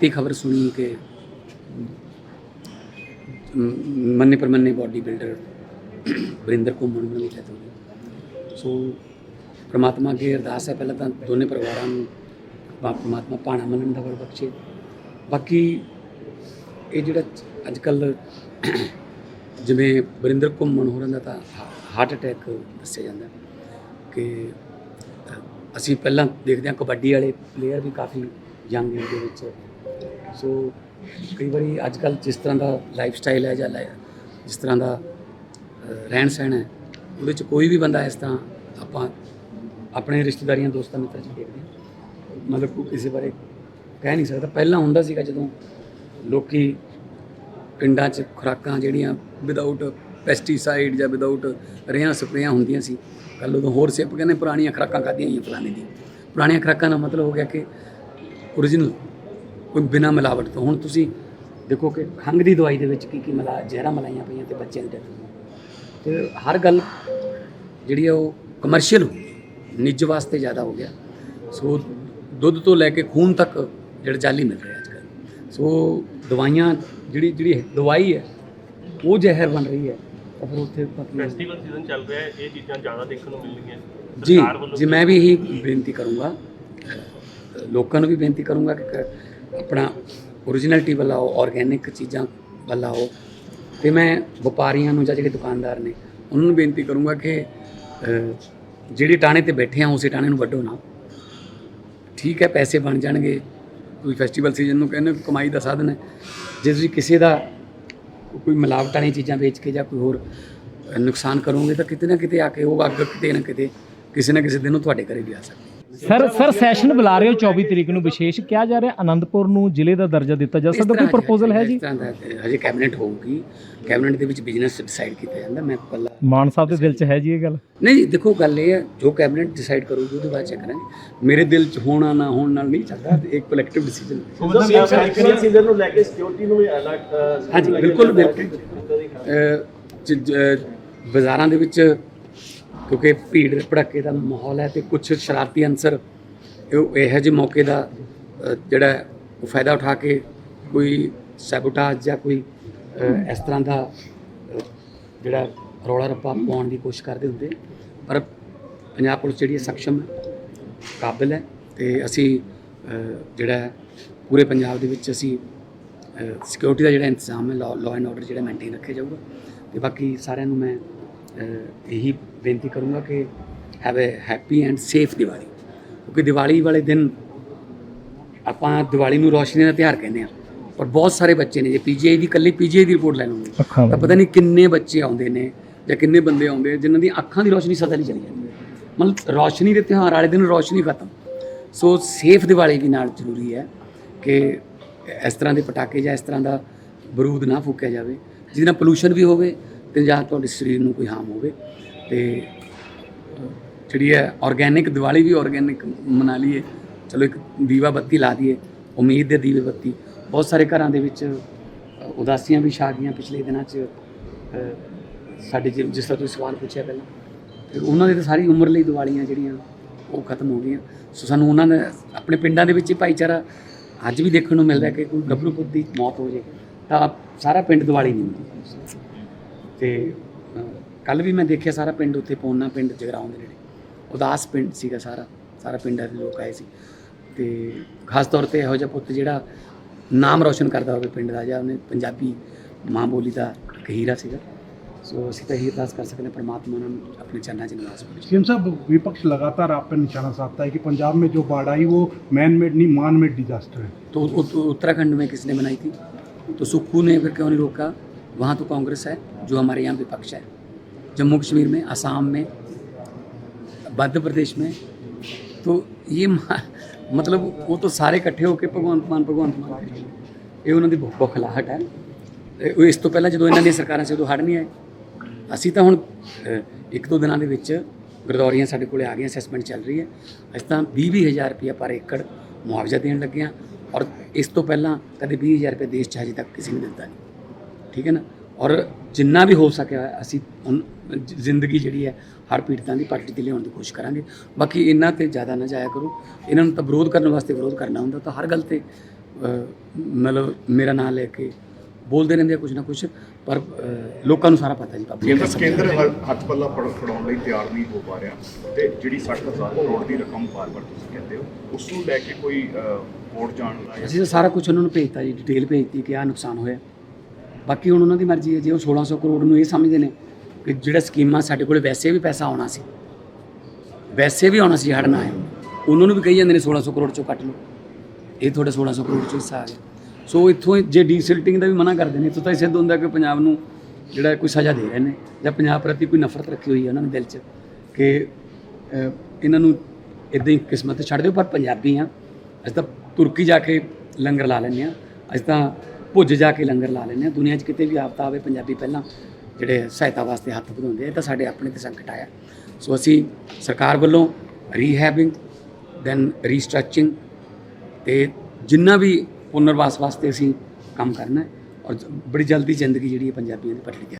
ਤੀ ਖਬਰ ਸੁਣੀ ਕਿ ਮੰਨੇ ਪ੍ਰਮੰਨੇ ਬਾਡੀ ਬਿਲਡਰ ਵਰਿੰਦਰ ਘੁੰਮਣ ਨੂੰ ਵੀ ਡੈਥ ਹੋ ਗਈ। ਸੋ ਪ੍ਰਮਾਤਮਾ ਅੱਗੇ ਅਰਦਾਸ ਹੈ, ਪਹਿਲਾਂ ਤਾਂ ਦੋਨੇ ਪਰਿਵਾਰਾਂ ਨੂੰ ਪਾ- ਪ੍ਰਮਾਤਮਾ ਭਾਣਾ ਮੰਨਣ ਦਾ ਵਰ ਬਖਸ਼ੇ। ਬਾਕੀ ਇਹ ਜਿਹੜਾ ਅੱਜ ਕੱਲ ਜਿਵੇਂ ਵਰਿੰਦਰ ਘੁੰਮਣ ਹੋਰਾਂ ਦਾ ਤਾਂ ਹਾਰਟ ਅਟੈਕ ਦੱਸਿਆ ਜਾਂਦਾ ਕਿ ਅਸੀਂ ਪਹਿਲਾਂ ਦੇਖਦੇ ਹਾਂ ਕਬੱਡੀ ਵਾਲੇ ਪਲੇਅਰ ਵੀ ਕਾਫੀ ਯੰਗ ਏਜ ਦੇ ਵਿੱਚ ਸੋ ਕਈ ਵਾਰੀ ਅੱਜ ਕੱਲ ਜਿਸ ਤਰ੍ਹਾਂ ਦਾ ਲਾਈਫ ਸਟਾਈਲ ਹੈ ਜਾਂ ਲਾਈ- ਜਿਸ ਤਰ੍ਹਾਂ ਦਾ ਰਹਿਣ ਸਹਿਣ ਹੈ, ਉਹਦੇ ਚ ਕੋਈ ਵੀ ਬੰਦਾ ਇਸ ਤਰ੍ਹਾਂ ਆਪਾਂ ਆਪਣੇ ਰਿਸ਼ਤੇਦਾਰੀਆਂ, ਦੋਸਤਾਂ, ਮਿੱਤਰਾਂ ਚ ਦੇਖਦੇ ਹਾਂ। ਮਤਲਬ ਕੋਈ ਕਿਸੇ ਬਾਰੇ ਕਹਿ ਨਹੀਂ ਸਕਦਾ। ਪਹਿਲਾਂ ਹੁੰਦਾ ਸੀਗਾ ਜਦੋਂ ਲੋਕੀ ਪਿੰਡਾਂ 'ਚ ਖੁਰਾਕਾਂ ਜਿਹੜੀਆਂ ਵਿਦਆਊਟ ਪੈਸਟੀਸਾਈਡ ਜਾਂ ਵਿਦਆਊਟ ਰੇਹਾਂ ਸਪਰੇਆਂ ਹੁੰਦੀਆਂ ਸੀ ਕੱਲ ਉਦੋਂ ਹੋਰ ਸਿੱਪ ਕਹਿੰਦੇ ਪੁਰਾਣੀਆਂ ਖੁਰਾਕਾਂ ਖਾਧੀਆਂ ਹੀ ਫਲਾਣੇ ਦੀ। ਪੁਰਾਣੀਆਂ ਖੁਰਾਕਾਂ ਦਾ ਮਤਲਬ ਹੋ ਗਿਆ ਕਿ ਓਰੀਜਨਲ ਕੋਈ ਬਿਨਾ ਮਿਲਾਵਟ ਤੋਂ। ਹੁਣ ਤੁਸੀਂ ਦੇਖੋ ਕਿ ਖੰਘ ਦੀ ਦਵਾਈ ਦੇ ਵਿੱਚ ਕੀ ਕੀ ਮਿਲਾ ਜ਼ਹਿਰਾਂ ਮਲਾਈਆਂ ਪਈਆਂ ਤੇ ਬੱਚਿਆਂ ਦੀ ਡੈਥ ਤੇ ਹਰ ਗੱਲ ਜਿਹੜੀ ਆ ਉਹ ਕਮਰਸ਼ੀਅਲ ਹੋ ਨਿੱਜ ਵਾਸਤੇ ਜ਼ਿਆਦਾ ਹੋ ਗਿਆ। ਸੋ ਦੁੱਧ ਤੋਂ ਲੈ ਕੇ ਖੂਨ ਤੱਕ ਜਿਹੜਾ ਜਾਲੀ ਮਿਲ ਰਿਹਾ ਅੱਜ ਕੱਲ੍ਹ। ਸੋ ਦਵਾਈਆਂ ਜਿਹੜੀ ਜਿਹੜੀ ਦਵਾਈ ਹੈ ਉਹ ਜ਼ਹਿਰ ਬਣ ਰਹੀ ਹੈ। ਤਾਂ ਫਿਰ ਉੱਥੇ ਫੈਸਟੀਵਲ ਸੀਜ਼ਨ ਚੱਲ ਰਿਹਾ ਹੈ। ਇਹ ਚੀਜ਼ਾਂ ਜ਼ਿਆਦਾ ਦੇਖਣ ਨੂੰ ਮਿਲਣਗੀਆਂ। ਜੀ ਜੀ ਮੈਂ ਵੀ ਇਹੀ ਬੇਨਤੀ ਕਰੂੰਗਾ। ਲੋਕਾਂ ਨੂੰ ਵੀ ਬੇਨਤੀ ਕਰੂੰਗਾ ਕ- ਆਪਣਾ ਓਰੀਜਨਲਿਟੀ ਵੱਲ ਆਓ ਆਰਗੈਨਿਕ ਚੀਜ਼ਾਂ ਵੱਲ ਆਓ ਤੇ ਮੈਂ ਵਪਾਰੀਆਂ ਨੂੰ ਜਾਂ ਜਿਹੜੇ ਦੁਕਾਨਦਾਰ ਨੇ, ਉਹਨਾਂ ਨੂੰ ਬੇਨਤੀ ਕਰੂੰਗਾ ਕਿ ਜਿਹੜੇ ਟਾਣੇ ਤੇ ਬੈਠੇ ਆ, ਉਸੇ ਟਾਣੇ ਨੂੰ ਵੱਢੋ ਨਾ। ਠੀਕ ਹੈ, ਪੈਸੇ ਬਣ ਜਾਣਗੇ। ਕੋਈ ਫੈਸਟੀਵਲ ਸੀਜ਼ਨ ਨੂੰ ਕਹਿੰਦੇ, ਕਮਾਈ ਦਾ ਸਾਧਨ ਹੈ। ਜੇ ਤੁਸੀਂ ਕਿਸੇ ਦਾ ਕੋਈ ਮਿਲਾਵਟ ਵਾਲੀਆਂ ਚੀਜ਼ਾਂ ਵੇਚ ਕੇ ਜਾਂ ਕੋਈ ਹੋਰ ਨੁਕਸਾਨ ਕਰੋਗੇ, ਤਾਂ ਕਿਤੇ ਨਾ ਕਿਤੇ ਆ ਕੇ ਉਹ ਅੱਗ ਕਿਤੇ ਨਾ ਕਿਤੇ, ਕਿਸੇ ਨਾ ਕਿਸੇ ਦਿਨ ਉਹ ਤੁਹਾਡੇ ਘਰੇ ਵੀ ਆ ਸਕਦੀ ਸਰ ਸਰ ਸੈਸ਼ਨ ਬੁਲਾ ਰਹੇ ਹੋ 24 ਤਰੀਕ ਨੂੰ ਵਿਸ਼ੇਸ਼। ਕਿਹਾ ਜਾ ਰਿਹਾ ਆਨੰਦਪੁਰ ਨੂੰ ਜ਼ਿਲ੍ਹੇ ਦਾ ਦਰਜਾ ਦਿੱਤਾ ਜਾ ਸਕਦਾ ਕੋਈ ਪ੍ਰਪੋਜ਼ਲ ਹੈ ਜੀ? ਹਜੇ ਕੈਬਨਿਟ ਹੋਊਗੀ। ਕੈਬਨਿਟ ਦੇ ਵਿੱਚ ਬਿਜ਼ਨਸ ਡਿਸਾਈਡ ਕੀਤਾ ਜਾਂਦਾ ਮੈਂ ਕੱਲਾ ਮਾਨ ਸਾਹਿਬ ਦੇ ਦਿਲ 'ਚ ਹੈ ਜੀ ਇਹ ਗੱਲ? ਨਹੀਂ ਦੇਖੋ ਗੱਲ ਇਹ ਹੈ ਜੋ ਕੈਬਨਿਟ ਡਿਸਾਈਡ ਕਰੂਗੀ ਉਹਦੇ ਬਾਅਦ ਚੈੱਕ ਕਰਾਂਗੇ। ਮੇਰੇ ਦਿਲ 'ਚ ਹੋਣਾ ਨਾ ਹੋਣ ਨਾਲ ਨਹੀਂ ਚੱਲਦਾ ਇੱਕ ਕਲੈਕਟਿਵ ਡਿਸੀਜਨ ਸੀਜ਼ਨ ਨੂੰ ਲੈ ਕੇ ਸਿਕਿਉਰਿਟੀ ਨੂੰ ਵੀ ਅਲਰਟ ਹਾਂਜੀ ਬਿਲਕੁਲ ਬਿਲਕੁਲ। ਜ- ਜ- ਬਾਜ਼ਾਰਾਂ ਦੇ ਵਿੱਚ ਕਿਉਂਕਿ ਭੀੜ ਭੜੱਕੇ ਦਾ ਮਾਹੌਲ ਹੈ ਤੇ ਕੁਝ ਸ਼ਰਾਰਤੀ ਅੰਸਰ ਇਹੋ ਜਿਹੇ ਮੌਕੇ ਦਾ ਜਿਹੜਾ ਉਹ ਫਾਇਦਾ ਉਠਾ ਕੇ ਕੋਈ ਸੈਬੋਟਾਜ ਜਾਂ ਕੋਈ ਇਸ ਤਰ੍ਹਾਂ ਦਾ ਜਿਹੜਾ ਰੌਲਾ ਰੱਪਾ ਪਾਉਣ ਦੀ ਕੋਸ਼ਿਸ਼ ਕਰਦੇ ਹੁੰਦੇ ਪਰ ਪੰਜਾਬ ਪੁਲਿਸ ਜਿਹੜੀ ਹੈ ਸક્ષਮ ਹੈ, ਕਾਬਿਲ ਹੈ ਤੇ ਅਸੀਂ ਜਿਹੜਾ ਪੂਰੇ ਪੰਜਾਬ ਦੇ ਵਿੱਚ ਅਸੀਂ ਸਿਕਿਉਰਿਟੀ ਦਾ ਜਿਹੜਾ ਇੰਤਜ਼ਾਮ ਹੈ ਲਾਅ ਐਂਡ ਆਰਡਰ ਜਿਹੜਾ ਮੇਨਟੇਨ ਰੱਖਿਆ ਜਾਊਗਾ। ਤੇ ਬਾਕੀ ਸਾਰਿਆਂ ਨੂੰ ਮੈਂ ਇਹੀ ਬੇਨਤੀ ਕਰੂੰਗਾ ਕਿ have a happy and safe Diwali. ਕਿਉਂਕਿ ਦੀਵਾਲੀ ਵਾਲੇ ਦਿਨ ਆਪਾਂ ਦੀਵਾਲੀ ਨੂੰ ਰੋਸ਼ਨੀ ਦਾ ਤਿਉਹਾਰ ਕਹਿੰਦੇ ਆ ਪਰ ਬਹੁਤ ਸਾਰੇ ਬੱਚੇ ਨੇ ਜੇ ਪੀਜੀਆਈ ਦੀ ਇਕੱਲੀ ਪੀਜੀਆਈ ਦੀ ਰਿਪੋਰਟ ਲੈ ਅੱਖਾਂ ਤਾਂ ਪਤਾ ਨਹੀਂ ਕਿੰਨੇ ਬੱਚੇ ਆਉਂਦੇ ਨੇ ਜਾਂ ਕਿੰਨੇ ਬੰਦੇ ਆਉਂਦੇ ਜਿਨ੍ਹਾਂ ਦੀ ਅੱਖਾਂ ਦੀ ਰੋਸ਼ਨੀ ਸਦਾ ਲਈ ਚਲੀ ਜਾਂਦੀ ਮਤਲਬ ਰੋਸ਼ਨੀ ਦੇ ਤਿਉਹਾਰ ਵਾਲੇ ਦਿਨ ਰੋਸ਼ਨੀ ਖਤਮ। ਸੋ ਸੇਫ ਦੀਵਾਲੀ ਵੀ ਨਾਲ ਜ਼ਰੂਰੀ ਹੈ ਕਿ ਇਸ ਤਰ੍ਹਾਂ ਦੇ ਪਟਾਕੇ ਜਾਂ ਇਸ ਤਰ੍ਹਾਂ ਦਾ ਬਰੂਦ ਨਾ ਫੂਕਿਆ ਜਾਵੇ ਜਿਹਦੇ ਨਾਲ ਪੋਲੂਸ਼ਨ ਵੀ ਹੋਵੇ ਤੇ ਜਾਂ ਤੁਹਾਡੇ ਸਰੀਰ ਨੂੰ ਕੋਈ ਹਾਰਮ ਹੋਵੇ ਤੇ ਜਿਹੜੀ ਹੈ ਆਰਗੈਨਿਕ ਦੀਵਾਲੀ ਵੀ ਆਰਗੈਨਿਕ ਮਨਾ ਲਈਏ। ਚਲੋ ਇੱਕ ਦੀਵਾ ਬੱਤੀ ਲਾ ਦਈਏ, ਉਮੀਦ ਦੇ ਦੀਵੇ ਬੱਤੀ। ਬਹੁਤ ਸਾਰੇ ਘਰਾਂ ਦੇ ਵਿੱਚ ਉਦਾਸੀਆਂ ਵੀ ਛਾ ਗਈਆਂ ਪਿਛਲੇ ਦਿਨਾਂ 'ਚ। ਸਾਡੇ ਜਿ- ਜਿਸ ਤਰ੍ਹਾਂ ਤੁਸੀਂ ਸਵਾਲ ਪੁੱਛਿਆ ਪਹਿਲਾਂ ਤੇ ਉਹਨਾਂ ਦੀ ਤਾਂ ਸਾਰੀ ਉਮਰ ਲਈ ਦੀਵਾਲੀਆਂ ਜਿਹੜੀਆਂ, ਉਹ ਖਤਮ ਹੋ ਗਈਆਂ। ਸੋ ਸਾਨੂੰ ਉਹਨਾਂ ਨੇ ਆਪਣੇ ਪਿੰਡਾਂ ਦੇ ਵਿੱਚ ਹੀ ਭਾਈਚਾਰਾ ਅੱਜ ਵੀ ਦੇਖਣ ਨੂੰ ਮਿਲਦਾ ਕਿ ਕੋਈ ਗੱਭਰੂ ਪੁੱਤ ਦੀ ਮੌਤ ਹੋ ਜੇ ਤਾਂ ਸਾਰਾ ਪਿੰਡ ਦੀਵਾਲੀ ਨਹੀਂ ਹੁੰਦੀ। ਤੇ ਕੱਲ ਵੀ ਮੈਂ ਦੇਖਿਆ ਸਾਰਾ ਪਿੰਡ ਉੱਥੇ ਪੌਣਾ ਪਿੰਡ ਜਗਰਾਉਂ ਦੇ ਨੇੜੇ ਉਦਾਸ ਪਿੰਡ ਸੀਗਾ ਸਾਰਾ ਸਾਰਾ ਪਿੰਡਾਂ ਦੇ ਲੋਕ ਆਏ ਸੀ ਤੇ ਖਾਸ ਤੌਰ ਤੇ ਇਹੋ ਜਿਹਾ ਪੁੱਤ ਜਿਹੜਾ ਨਾਮ ਰੌਸ਼ਨ ਕਰਦਾ ਹੋਵੇ ਪਿੰਡ ਦਾ ਜਾਂ ਉਹਨੇ ਪੰਜਾਬੀ ਮਾਂ ਬੋਲੀ ਦਾ ਇੱਕ ਹੀਰਾ ਸੀਗਾ ਸੋ ਅਸੀਂ ਤਾਂ ਇਹੀ ਅਰਦਾਸ ਕਰ ਸਕਦੇ ਹਾਂ ਪ੍ਰਮਾਤਮਾ ਉਹਨਾਂ ਨੂੰ ਆਪਣੇ ਚਰਨਾਂ 'ਚ ਨਿਵਾਸ ਬਖਸ਼ੇ सीएम साहब विपक्ष लगातार आप पर निशाना साधता है कि पंजाब में जो बाढ़ आई वो मैन मेड नहीं मान मेड डिजास्टर है तो उत- उत्तराखंड में किसने बनाई थी तो सुक्खू ने फिर क्यों नहीं रोका वहाँ तो कांग्रेस है जो हमारे यहाँ विपक्ष है जम्मू कश्मीर में असम में मध्य प्रदेश में तो ये मा- मतलब वो तो ਸਾਰੇ ਇਕੱਠੇ ਹੋ ਕੇ ਭਗਵੰਤ ਮਾਨ ਭਗਵੰਤ ਮਾਨ ਕਰੀ ਜਾਂਦੇ। ਇਹ ਉਹਨਾਂ ਦੀ ਬੁ- ਬੁਖਲਾਹਟ ਹੈ ਇਹ ਉਹ ਇਸ ਤੋਂ ਪਹਿਲਾਂ ਜਦੋਂ ਇਹਨਾਂ ਦੀਆਂ ਸਰਕਾਰਾਂ ਸੀ ਉਦੋਂ ਹੜ ਨਹੀਂ ਆਏ ਅਸੀਂ ਤਾਂ ਹੁਣ ਅ, ਇੱਕ ਦੋ ਦਿਨਾਂ ਦੇ ਵਿੱਚ ਗਰਦੌਰੀਆਂ ਸਾਡੇ ਕੋਲੇ ਆ ਗਈਆਂ ਅਸੈਸਮੈਂਟ ਚੱਲ ਰਹੀ ਹੈ ਅਸੀਂ ਤਾਂ 20 ਹਜ਼ਾਰ ਰੁਪਇਆ ਪਰ ਏਕੜ ਮੁਆਵਜ਼ਾ ਦੇਣ ਲੱਗੇ ਹਾਂ ਔਰ ਇਸ ਤੋਂ ਪਹਿਲਾਂ ਕਦੇ 20000 ਰੁਪਏ ਦੇਸ਼ 'ਚ ਹਜੇ ਤੱਕ ਕਿਸੇ ਨੇ ਦਿੱਤਾ ਨਹੀਂ ਠੀਕ ਹੈ ਨਾ? ਔਰ ਜਿੰਨਾ ਵੀ ਹੋ ਸਕਿਆ ਅਸੀਂ ਜ਼ਿੰਦਗੀ ਜਿਹੜੀ ਹੈ ਹਰ ਪੀੜਤਾਂ ਦੀ ਪੱਟੀ ਤੇ ਲਿਆਉਣ ਦੀ ਕੋਸ਼ਿਸ਼ ਕਰਾਂਗੇ। ਬਾਕੀ ਇਹਨਾਂ ਤੇ ਜ਼ਿਆਦਾ ਨਾ ਜਾਇਆ ਕਰੋ। ਇਹਨਾਂ ਨੂੰ ਤਾਂ ਵਿਰੋਧ ਕਰਨ ਵਾਸਤੇ ਵਿਰੋਧ ਕਰਨਾ ਹੁੰਦਾ ਤਾਂ ਹਰ ਗੱਲ ਤੇ ਮਤਲਬ ਮੇਰਾ ਨਾਮ ਲੈ ਕੇ ਬੋਲਦੇ ਰਹਿੰਦੇ ਆ ਕੁਝ ਨਾ ਕੁਝ ਪਰ ਲੋਕਾਂ ਨੂੰ ਸਾਰਾ ਪਤਾ ਜੀ ਕੇਂਦਰ ਕੇਂਦਰ ਹੱਥ- ਪੱਲਾ ਫੜ ਫੜਾਉਣ ਲਈ ਤਿਆਰ ਨਹੀਂ ਹੋ ਪਾ ਰਿਹਾ। ਤੇ ਜਿਹੜੀ 60000 ਕਰੋੜ ਦੀ ਰਕਮ ਬਾਰ-ਬਾਰ ਤੁਸੀਂ ਕਹਿੰਦੇ ਹੋ ਉਸ ਨੂੰ ਲੈ ਕੇ ਕੋਈ ਕੋਰਟ ਜਾਣ ਦਾ ਅਸੀਂ ਸਾਰਾ ਕੁਝ ਉਹਨਾਂ ਨੂੰ ਭੇਜਤਾ ਜੀ ਡਿਟੇਲ ਭੇਜਤੀ ਕਿ ਆਹ ਨੁਕਸਾਨ ਹੋਇਆ। ਬਾਕੀ ਹੁਣ ਉਹਨਾਂ ਦੀ ਮਰਜ਼ੀ ਹੈ, ਜੇ ਉਹ 1600 ਕਰੋੜ ਨੂੰ ਇਹ ਸਮਝਦੇ ਨੇ ਕਿ ਜਿਹੜਾ ਸਕੀਮਾਂ ਸਾਡੇ ਕੋਲ ਵੈਸੇ ਵੀ ਪੈਸਾ ਆਉਣਾ ਸੀ, ਵੈਸੇ ਵੀ ਆਉਣਾ ਸੀ ਹੜ ਹੈ ਉਹਨਾਂ ਨੂੰ ਵੀ ਕਹੀ ਜਾਂਦੇ ਨੇ 1600 ਕਰੋੜ ਚੋਂ ਕੱਟ ਲਓ। ਇਹ ਤੁਹਾਡੇ 1600 ਕਰੋੜ ਚੋਂ ਹਿੱਸਾ ਆ ਗਿਆ। ਸੋ ਇੱਥੋਂ ਜੇ ਡੀਸਿਲਟਿੰਗ ਦਾ ਵੀ ਮਨਾ ਕਰਦੇ ਨੇ, ਇੱਥੋਂ ਤਾਂ ਇਹ ਸਿੱਧ ਹੁੰਦਾ ਕਿ ਪੰਜਾਬ ਨੂੰ ਜਿਹੜਾ ਕੋਈ ਸਜ਼ਾ ਦੇ ਰਹੇ ਨੇ, ਜਾਂ ਪੰਜਾਬ ਪ੍ਰਤੀ ਕੋਈ ਨਫ਼ਰਤ ਰੱਖੀ ਹੋਈ ਹੈ ਉਹਨਾਂ ਨੇ ਦਿਲ 'ਚ ਕਿ ਇਹਨਾਂ ਨੂੰ ਇਦਾਂ ਹੀ ਕਿਸਮਤ ਛੱਡ ਦਿਓ, ਪਰ ਪੰਜਾਬੀ ਆ ਅਸੀਂ ਤਾਂ ਤੁਰਕੀ ਜਾ ਕੇ ਲੰਗਰ ਲਾ ਲੈਂਦੇ ਆ ਅਸੀਂ ਤਾਂ ਭੁੱਜ ਜਾ ਕੇ ਲੰਗਰ ਲਾ ਲੈਂਦੇ ਆ ਦੁਨੀਆ 'ਚ ਕਿਤੇ ਵੀ ਆਫਤ ਆਵੇ, ਪੰਜਾਬੀ ਪਹਿਲਾਂ ਜਿਹੜੇ ਸਹਾਇਤਾ ਵਾਸਤੇ ਹੱਥ ਵਧਾਉਂਦੇ ਆ, ਇਹ ਤਾਂ ਸਾਡੇ ਆਪਣੇ ਤੇ ਸੰਕਟ ਆਇਆ। ਸੋ ਅਸੀਂ ਸਰਕਾਰ ਵੱਲੋਂ ਰੀਹੈਬਿੰਗ ਦੈਨ ਰੀਸਟਰਕਚਰਿੰਗ ਤੇ ਜਿੰਨਾ ਵੀ ਪੁਨਰਵਾਸ ਵਾਸਤੇ ਅਸੀਂ ਕੰਮ ਕਰਨਾ ਔਰ ਬੜੀ ਜਲਦੀ ਜ਼ਿੰਦਗੀ ਜਿਹੜੀ ਹੈ ਪੰਜਾਬੀਆਂ ਦੀ ਪਟੜੀ ਤੇ